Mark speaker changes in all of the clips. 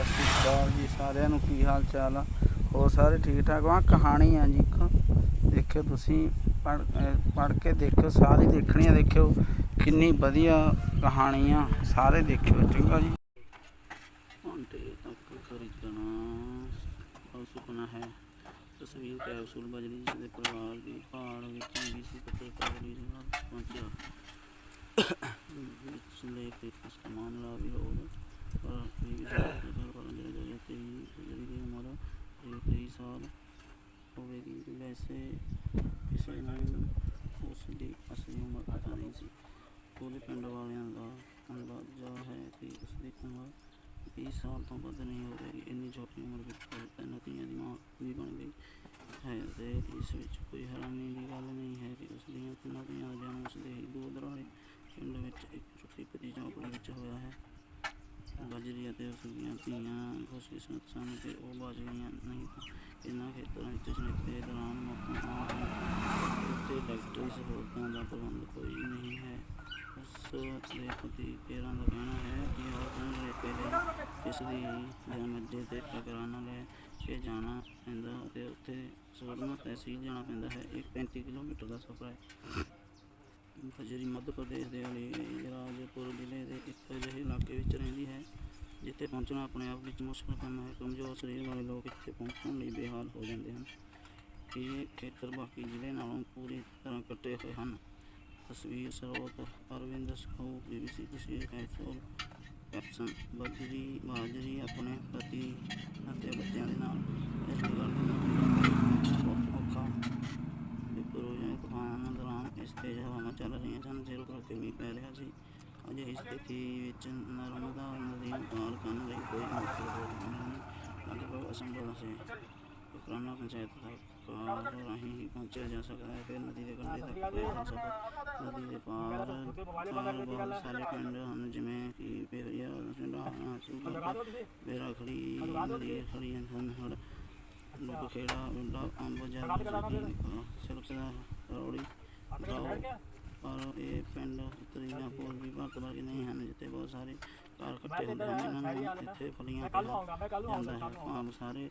Speaker 1: ਸਤਿ ਸ਼੍ਰੀ ਅਕਾਲ ਜੀ, ਸਾਰਿਆਂ ਨੂੰ ਕੀ ਹਾਲ ਚਾਲ ਆ? ਹੋਰ ਸਾਰੇ ਠੀਕ ਠਾਕ? ਆ ਕਹਾਣੀ ਆ ਜੀ ਇੱਕ। ਦੇਖਿਓ ਤੁਸੀਂ ਪੜ ਕੇ ਦੇਖਿਓ, ਸਾਰੀ ਦੇਖਣੀ ਆ ਦੇਖਿਓ, ਕਿੰਨੀ ਵਧੀਆ ਕਹਾਣੀ ਆ। ਸਾਰੇ ਦੇਖਿਓ, ਚੰਗਾ ਜੀ। ਘੰਟੇ ਤੱਕ ਖਰੀਦਣਾ ਸੁਪਨਾ ਹੈ। ਤਸਵੀਰ ਕੈਪਸੂਲ ਬਜਰੀ ਜੀ ਦੇ ਪਰਿਵਾਰ ਦੀ ਭਾਲ ਵਿੱਚ ਬੀਸੀ ਪੱਤਰਕਾਰ ਦੀ ਜਨਾਬ ਪਹੁੰਚਿਆ। ਵਿੱਚ ਲੈ ਕੇ ਸਮਾਨ ਲਾ ਵੀ ਲੋੜ ਪਰ ਵੀ ਵਿਚਾਰ ਕਰਨ ਦੇ ਜਿਹੜੇ ਤੇ ਜਿਹੜੀ ਦੀ ਉਮਰ ਇਹ 23 ਸਾਲ ਹੋਵੇਗੀ। ਵੈਸੇ ਕਿਸੇ ਨੂੰ ਉਸ ਦੀ ਅਸਲੀ ਉਮਰ ਪਤਾ ਨਹੀਂ ਸੀ। ਉਹਦੇ ਪਿੰਡ ਵਾਲਿਆਂ ਦਾ ਅੰਦਾਜ਼ਾ ਹੈ ਕਿ ਉਸ ਦੀ ਉਮਰ 20 ਸਾਲ ਤੋਂ ਵੱਧ ਨਹੀਂ ਹੋਵੇਗੀ। ਇੰਨੀ ਛੋਟੀ ਉਮਰ ਵਿੱਚ ਤਿੰਨ ਧੀਆਂ ਦੀ ਮਾਂ ਵੀ ਬਣ ਗਈ। ਹੈ ਤੇ ਇਸ ਵਿੱਚ ਕੋਈ ਹੈਰਾਨੀ ਦੀ ਗੱਲ ਨਹੀਂ ਹੈ ਕਿ ਉਸ ਦੀਆਂ ਤਿੰਨਾਂ ਧੀਆਂ ਦਾ ਜਨਮ ਉਸ ਦੇ ਹੀ ਦੂਰ ਦਰਾਡੇ ਪਿੰਡ ਵਿੱਚ ਇੱਕ ਛੋਟੀ ਪਤੀ ਝੌਂਪੜੀ ਵਿੱਚ ਹੋਇਆ ਹੈ। ਬਜਰੀ ਅਤੇ ਉਸ ਦੀਆਂ ਧੀਆਂ ਖੁਸ਼ਕਿਸਮਤ ਸਨ ਕਿ ਉਹ ਬਚ ਗਈਆਂ। ਨਹੀਂ ਤਾਂ ਇਹਨਾਂ ਦੌਰਾਨ ਮੌਤਾਂ ਉੱਤੇ ਡਾਕਟਰੀ ਸਹੂਲਤਾਂ ਦਾ ਪ੍ਰਬੰਧ ਕੋਈ ਨਹੀਂ ਹੈ। ਉਸ ਦੇ ਪਤੀ ਪੇਰਾਂ ਦਾ ਕਹਿਣਾ ਹੈ ਕਿ ਉਹ ਆਪਣੇ ਰੇਤੇ ਲਈ ਇਸ ਦੀ ਜਨਮ ਅੱਡੇ ਤੇ ਟਕਰਾਣਾ ਲੈ ਕੇ ਜਾਣਾ ਪੈਂਦਾ ਅਤੇ ਉੱਥੇ ਸਵਰਨਾ ਤਹਿਸੀਲ ਜਾਣਾ ਪੈਂਦਾ ਹੈ। ਇਹ 35 ਕਿਲੋਮੀਟਰ ਦਾ ਸਫ਼ਰ ਹੈ। ਫਜਰੀ ਮੱਧ ਪ੍ਰਦੇਸ਼ ਦੇ ਅਲੀ ਰਾਜਪੁਰ ਜ਼ਿਲ੍ਹੇ ਦੇ ਇੱਕ ਅਜਿਹੇ ਇਲਾਕੇ ਵਿੱਚ ਰਹਿੰਦੀ ਹੈ ਇੱਥੇ ਪਹੁੰਚਣਾ ਆਪਣੇ ਆਪ ਵਿੱਚ ਮੁਸ਼ਕਲ ਕੰਮ ਹੈ। ਕਮਜ਼ੋਰ ਸਰੀਰ ਵਾਲੇ ਲੋਕ ਇੱਥੇ ਪਹੁੰਚਣ ਲਈ ਬੇਹਾਲ ਹੋ ਜਾਂਦੇ ਹਨ। ਇਹ ਖੇਤਰ ਬਾਕੀ ਜ਼ਿਲ੍ਹੇ ਨਾਲੋਂ ਪੂਰੀ ਤਰ੍ਹਾਂ ਕੱਟੇ ਹੋਏ ਹਨ। ਤਸਵੀਰ ਸਰੋਤ Arvind Sahu BBC Kashmir capsule caption ਬਜਰੀ, ਬਾਜਰੀ ਆਪਣੇ ਪਤੀ ਅਤੇ ਬੱਚਿਆਂ ਦੇ ਨਾਲ। ਇਸ ਗੱਲ ਬਹੁਤ ਔਖਾ ਵਿਪਰੋਜਨ ਤੂਫਾਨ ਦੌਰਾਨ ਇਸ ਤੇਜ਼ ਹਵਾਵਾਂ ਚੱਲ ਰਹੀਆਂ ਸਨ। ਸਿਰ ਕਰਕੇ ਮੀਂਹ ਪੈ ਰਿਹਾ ਸੀ। ਅਜਿਹੀ ਸਥਿਤੀ ਵਿੱਚ ਨਰਮਦਾ ਨਦੀ ਪਾਰ ਕਰਨ ਲਈ ਕੋਈ ਮੌਕੇ ਨਹੀਂ ਲਗਭਗ ਅਸੰਭਵ ਸੀ। ਫਕਰਾਨਾ ਪੰਚਾਇਤ ਤੱਕ ਕਾਰ ਰਾਹੀਂ ਹੀ ਪਹੁੰਚਿਆ ਜਾ ਸਕਦਾ ਹੈ। ਫਿਰ ਨਦੀ ਦੇ ਕੰਢੇ ਤੱਕ ਜਾ ਸਕਦਾ ਨਦੀ ਦੇ ਪਾਰ ਪਾਰ ਬਹੁਤ ਸਾਰੇ ਪਿੰਡ ਹਨ ਜਿਵੇਂ ਕਿ ਪੇਰੀਆ ਸਿੰਡਾ ਸੁਗਾ ਬੇਰਾ ਖੜੀ ਨਦੀ ਖੜੀ ਹਨ ਹੜ ਲੋਕ ਖੇੜਾ ਵੱਡਾ ਅੰਬ ਜਲ ਸਿਲਕ ਦਾ ਰੌੜੀ ਪਰ ਇਹ ਪਿੰਡ ਉੱਤਰੀ ਜਾਂ ਪੂਰਬੀ ਭਾਰਤ ਵਰਗੇ ਨਹੀਂ ਹਨ ਜਿੱਥੇ ਬਹੁਤ ਸਾਰੇ ਘਰ ਕੱਟੇ ਹੁੰਦੇ ਹਨ ਇਹਨਾਂ ਨੂੰ ਇੱਥੇ ਫਲੀਆਂ ਕਿਹਾ ਜਾਂਦਾ ਹੈ। ਭਾਵ ਸਾਰੇ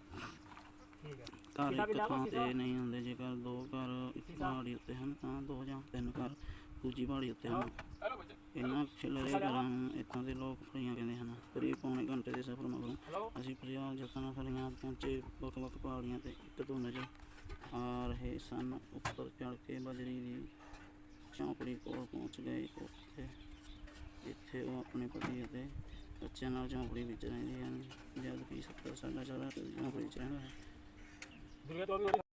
Speaker 1: ਘਰ ਇੱਕ ਥਾਂ ਤੇ ਨਹੀਂ ਹੁੰਦੇ ਜੇਕਰ ਦੋ ਘਰ ਇੱਕ ਪਹਾੜੀ ਉੱਤੇ ਹਨ ਤਾਂ ਦੋ ਜਾਂ ਤਿੰਨ ਘਰ ਦੂਜੀ ਪਹਾੜੀ ਉੱਤੇ ਹਨ। ਇਹਨਾਂ ਖਿਲਰੇ ਘਰਾਂ ਨੂੰ ਇੱਥੋਂ ਦੇ ਲੋਕ ਫਲੀਆਂ ਕਹਿੰਦੇ ਹਨ। ਕਰੀਬ ਪੌਣੇ ਘੰਟੇ ਦੇ ਸਫ਼ਰ ਮਗਰੋਂ। ਅਸੀਂ ਪ੍ਰਯਾਗ ਜਤਨ ਫਲੀਆਂ ਪਹੁੰਚੇ ਵੱਖ ਵੱਖ ਪਹਾੜੀਆਂ ਤੇ ਇੱਕ ਤੋਂ ਨਜ਼ਰ ਆ ਰਹੇ ਸਨ ਉੱਪਰ ਚੜ੍ਹ ਕੇ ਬਜਰੀ ਦੀ ਚੌਂਪੜੀ ਕੋਲ ਪਹੁੰਚ ਗਏ ਉੱਥੇ ਇੱਥੇ ਉਹ ਆਪਣੇ ਪਤੀ ਅਤੇ ਬੱਚਿਆਂ ਨਾਲ ਚੌਂਪੜੀ ਵਿੱਚ ਰਹਿੰਦੇ ਹਨ ਜਦ ਕਿ 70 ਸਾਡਾ ਸਾਰਾ ਚੌਂਪੜੀ ਵਿੱਚ ਰਹਿੰਦਾ ਹੈ।